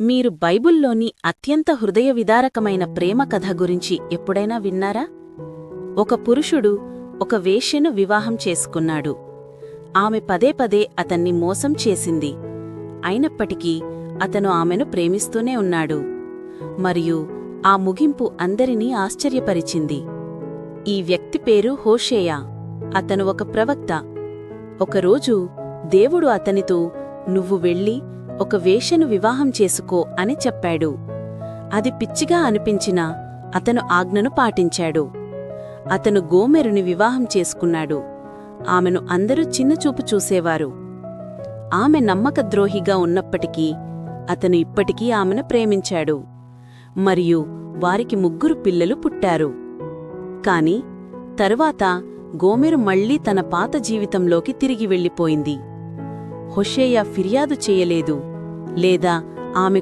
మీరు బైబుల్లోని అత్యంత హృదయ విదారకమైన ప్రేమ కథ గురించి ఎప్పుడైనా విన్నారా? ఒక పురుషుడు ఒక వేష్యను వివాహం చేసుకున్నాడు. ఆమె పదే పదే అతన్ని మోసం చేసింది. అయినప్పటికీ అతను ఆమెను ప్రేమిస్తూనే ఉన్నాడు. మరియు ఆ ముగింపు అందరినీ ఆశ్చర్యపరిచింది. ఈ వ్యక్తి పేరు హోషేయా. అతను ఒక ప్రవక్త. ఒకరోజు దేవుడు అతనితో నువ్వు వెళ్ళి ఒక వేషను వివాహం చేసుకో అని చెప్పాడు. అది పిచ్చిగా అనిపించినా అతను ఆజ్ఞను పాటించాడు. అతను గోమెరుని వివాహం చేసుకున్నాడు. ఆమెను అందరూ చిన్నచూపు చూసేవారు. ఆమె నమ్మకద్రోహిగా ఉన్నప్పటికీ అతను ఇప్పటికీ ఆమెను ప్రేమించాడు. మరియు వారికి ముగ్గురు పిల్లలు పుట్టారు. కాని తరువాత గోమెరు మళ్ళీ తన పాత జీవితంలోకి తిరిగి వెళ్ళిపోయింది. హొషేయ ఫిర్యాదు చేయలేదు. లేదా ఆమె